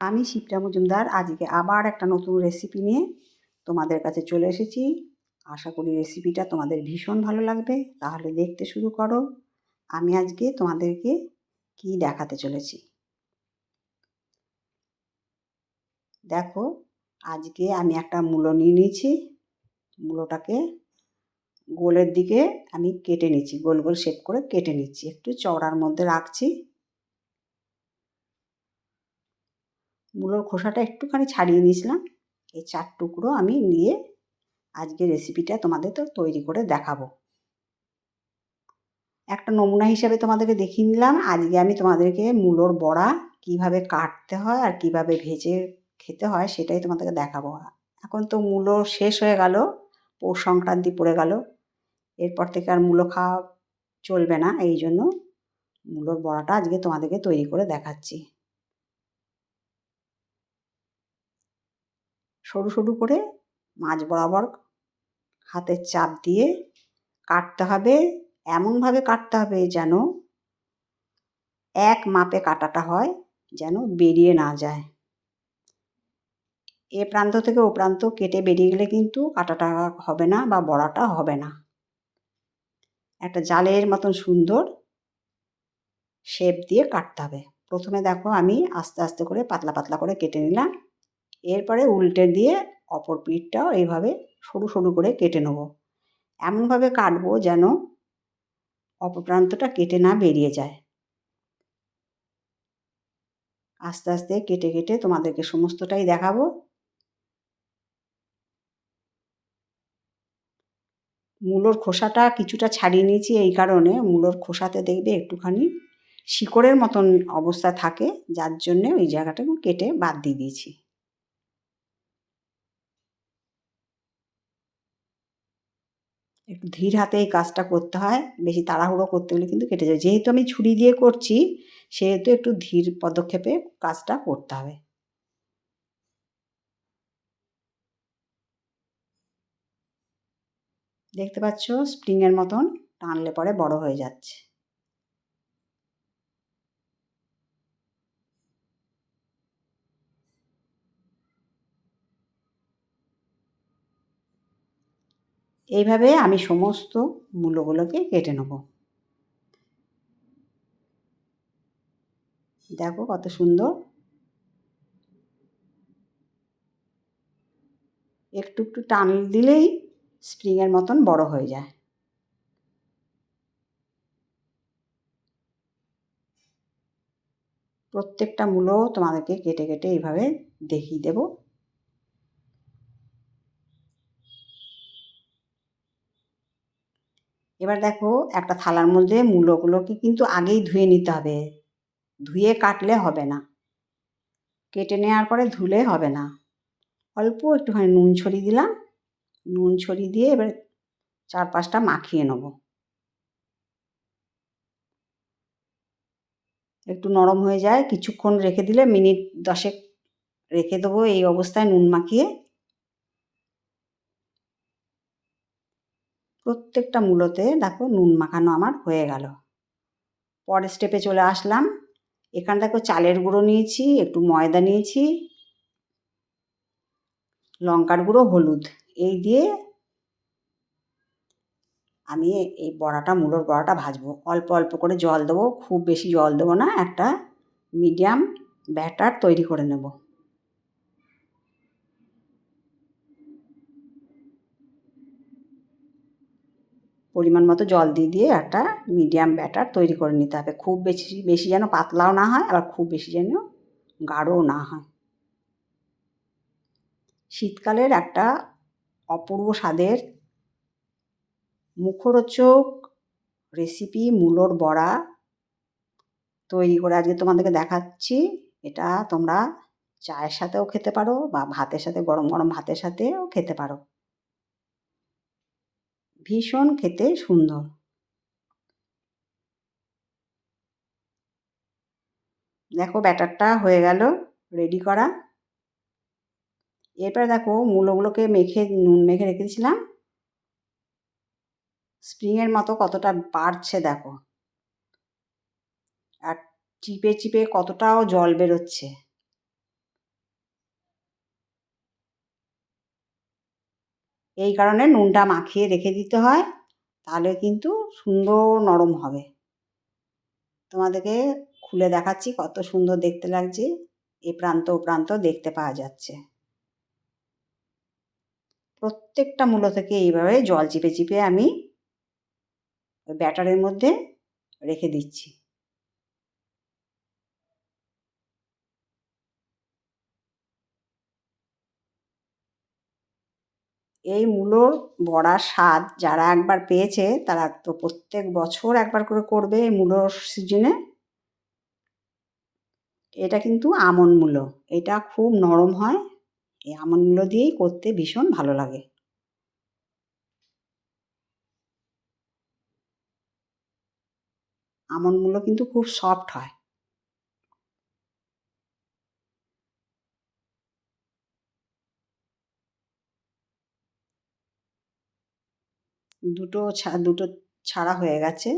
আমি শিপ্রা মজুমদার, আজকে আবার একটা নতুন রেসিপি নিয়ে তোমাদের কাছে চলে এসেছি। আশা করি রেসিপিটা তোমাদের ভীষণ ভালো লাগবে। তাহলে দেখতে শুরু করো। আমি আজকে তোমাদেরকে কি দেখাতে চলেছি। দেখো, আজকে আমি একটা মূলো নিয়ে নিয়েছি। মূলোটাকে গোলের দিকে আমি কেটে নিচ্ছি। গোল গোল শেপ করে কেটে নিচ্ছি। একটু চওড়ার মধ্যে রাখছি। মূলোর খোসাটা একটুখানি ছাড়িয়ে নিয়েছিলাম। এই চার টুকরো আমি নিয়ে আজকে রেসিপিটা তোমাদের তো তৈরি করে দেখাবো। একটা নমুনা হিসাবে তোমাদেরকে দেখিয়ে নিলাম। আজকে আমি তোমাদেরকে মূলোর বড়া কীভাবে কাটতে হয় আর কীভাবে ভেজে খেতে হয় সেটাই তোমাদেরকে দেখাবো। এখন তো মূলো শেষ হয়ে গেল, পৌষ সংক্রান্তি পড়ে গেল। এরপর থেকে আর মূলো খাওয়া চলবে না। এই জন্য মূলোর বড়াটা আজকে তোমাদেরকে তৈরি করে দেখাচ্ছি। সরু সরু করে মাছ বরাবর হাতের চাপ দিয়ে কাটতে হবে। এমনভাবে কাটতে হবে যেন এক মাপে কাটাটা হয়, যেন বেরিয়ে না যায়। এ প্রান্ত থেকে ও প্রান্ত কেটে বেরিয়ে গেলে কিন্তু কাটাটা হবে না বা বড়াটা হবে না। একটা জালের মতন সুন্দর শেপ দিয়ে কাটতে হবে। প্রথমে দেখো আমি আস্তে আস্তে করে পাতলা পাতলা করে কেটে নিলাম। এরপরে উল্টে দিয়ে অপর পিঠটাও এইভাবে সরু সরু করে কেটে নেব। এমনভাবে কাটবো যেন অপর প্রান্তটা কেটে না বেরিয়ে যায়। আস্তে আস্তে কেটে কেটে তোমাদেরকে সমস্তটাই দেখাবো। মূলোর খোসাটা কিছুটা ছাড়িয়ে নিয়েছি এই কারণে মূলোর খোসাতে দেখবে একটুখানি শিকড়ের মতন অবস্থা থাকে, যার জন্যে ওই জায়গাটা কেটে বাদ দিয়ে দিয়েছি। একটু ধীর হাতে এই কাজটা করতে হয়, বেশি তাড়াহুড়ো করতে হলে কিন্তু কেটে যায়। যেহেতু আমি ছুরি দিয়ে করছি, সেহেতু একটু ধীর পদক্ষেপে কাজটা করতে হবে। দেখতে পাচ্ছ স্প্রিংয়ের মতন টানলে পরে বড় হয়ে যাচ্ছে। এইভাবে আমি সমস্ত মূলোগুলোকে কেটে নেব। দেখো কত সুন্দর। একটু একটু টান দিলেই স্প্রিংয়ের মতন বড় হয়ে যায়। প্রত্যেকটা মূলো তোমাদেরকে কেটে কেটে এইভাবে দেখিয়ে দেবো। এবার দেখো একটা থালার মধ্যে মূলোগুলোকে কিন্তু আগেই ধুয়ে নিতে হবে। ধুয়ে কাটলে হবে না। কেটে নেওয়ার পরে ধুলে হবে না। অল্প একটুখানি নুন ছড়িয়ে দিলাম। নুন ছড়িয়ে দিয়ে এবার চার পাঁচটা মাখিয়ে নেব। একটু নরম হয়ে যায়। কিছুক্ষণ রেখে দিলে মিনিট দশেক রেখে দেবো। এই অবস্থায় নুন মাখিয়ে প্রত্যেকটা মূলোতে দেখো নুন মাখানো আমার হয়ে গেল। পরের স্টেপে চলে আসলাম। এখান দেখো চালের গুঁড়ো নিয়েছি, একটু ময়দা নিয়েছি, লঙ্কার গুঁড়ো, হলুদ। এই দিয়ে আমি এই বড়াটা, মূলোর বড়াটা ভাজবো। অল্প অল্প করে জল দেবো, খুব বেশি জল দেবো না, একটা মিডিয়াম ব্যাটার তৈরি করে নেব। পরিমাণ মতো জল দিয়ে দিয়ে একটা মিডিয়াম ব্যাটার তৈরি করে নিতে হবে। খুব বেশি বেশি যেন পাতলাও না হয়, আবার খুব বেশি যেন গাঢ়ও না হয়। শীতকালের একটা অপূর্ব স্বাদের মুখরোচক রেসিপি মূলোর বড়া তৈরি করে আজকে তোমাদেরকে দেখাচ্ছি। এটা তোমরা চায়ের সাথেও খেতে পারো বা ভাতের সাথে, গরম গরম ভাতের সাথেও খেতে পারো। ভীষণ খেতে সুন্দর। দেখো ব্যাটারটা হয়ে গেল রেডি করা। এরপরে দেখো মূলোগুলোকে মেখে, নুন মেখে রেখেছিলাম। স্প্রিংয়ের মতো কতটা বাড়ছে দেখো। আর চিপে চিপে কতটাও জল বেরোচ্ছে। এই কারণে নুনটা মাখিয়ে রেখে দিতে হয়, তাহলে কিন্তু সুন্দর নরম হবে। তোমাদেরকে খুলে দেখাচ্ছি কত সুন্দর দেখতে লাগছে, এ প্রান্ত ও প্রান্ত দেখতে পাওয়া যাচ্ছে। প্রত্যেকটা মূলো থেকে এইভাবে জল চিপে চিপে আমি ব্যাটারের মধ্যে রেখে দিচ্ছি। এই মূলোর বড়ার স্বাদ যারা একবার পেয়েছে, তারা তো প্রত্যেক বছর একবার করে করবে এই মূলোর সিজনে এটা কিন্তু আমন মূলো, এটা খুব নরম হয়, এই আমন মূলো দিয়েই করতে ভীষণ ভালো লাগে। আমন মূলো কিন্তু খুব সফট হয়। দুটো দুটো ছাড়া হয়ে গেছে।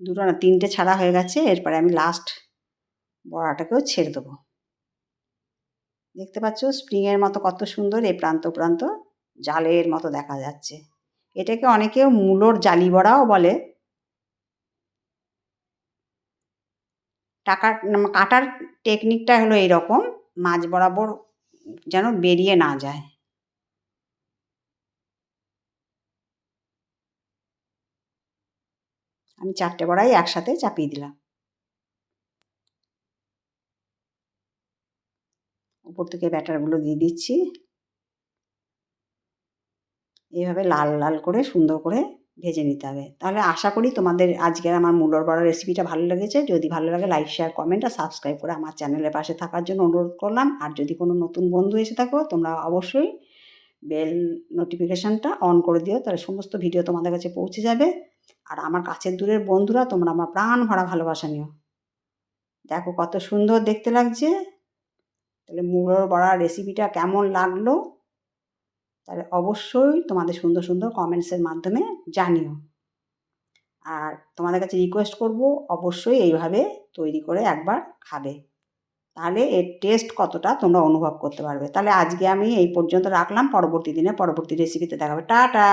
দুটো না, তিনটে ছাড়া হয়ে গেছে, এরপরে আমি লাস্ট বড়াটাকেও ছেড়ে দেবো। দেখতে পাচ্ছ স্প্রিংয়ের মতো কত সুন্দর এই প্রান্ত প্রান্ত জালের মতো দেখা যাচ্ছে। এটাকে অনেকে মূলোর জালি বড়াও বলে। টাকা কাটার টেকনিকটা হলো এইরকম, মাছ বরাবর যেন বেরিয়ে না যায়। আমি চারটে বড়াই একসাথে চাপিয়ে দিলাম। উপর থেকে ব্যাটারগুলো দিয়ে দিচ্ছি। এইভাবে লাল লাল করে সুন্দর করে ভেজে নিতে হবে। তাহলে আশা করি তোমাদের আজকের আমার মূলর বড়া রেসিপিটা ভালো লেগেছে। যদি ভালো লাগে লাইক শেয়ার কমেন্ট আর সাবস্ক্রাইব করে আমার চ্যানেলের পাশে থাকার জন্য অনুরোধ করলাম। আর যদি কোনো নতুন বন্ধু এসে থাকো, তোমরা অবশ্যই বেল নোটিফিকেশানটা অন করে দিও। তাহলে সমস্ত ভিডিও তোমাদের কাছে পৌঁছে যাবে। আর আমার কাছের দূরের বন্ধুরা তোমরা আমার প্রাণ ভরা ভালোবাসা নিও। দেখো কত সুন্দর দেখতে লাগছে। তাহলে মুড়োর বড়া রেসিপিটা কেমন লাগল? তাহলে অবশ্যই তোমাদের সুন্দর সুন্দর কমেন্টসের মাধ্যমে জানিও। আর তোমাদের কাছে রিকোয়েস্ট করব, অবশ্যই এইভাবে তৈরি করে একবার খাবে। তাহলে এর টেস্ট কতটা তোমরা অনুভব করতে পারবে। তাহলে আজকে আমি এই পর্যন্ত রাখলাম। পরবর্তী দিনে পরবর্তী রেসিপিতে দেখাবে। টাটা!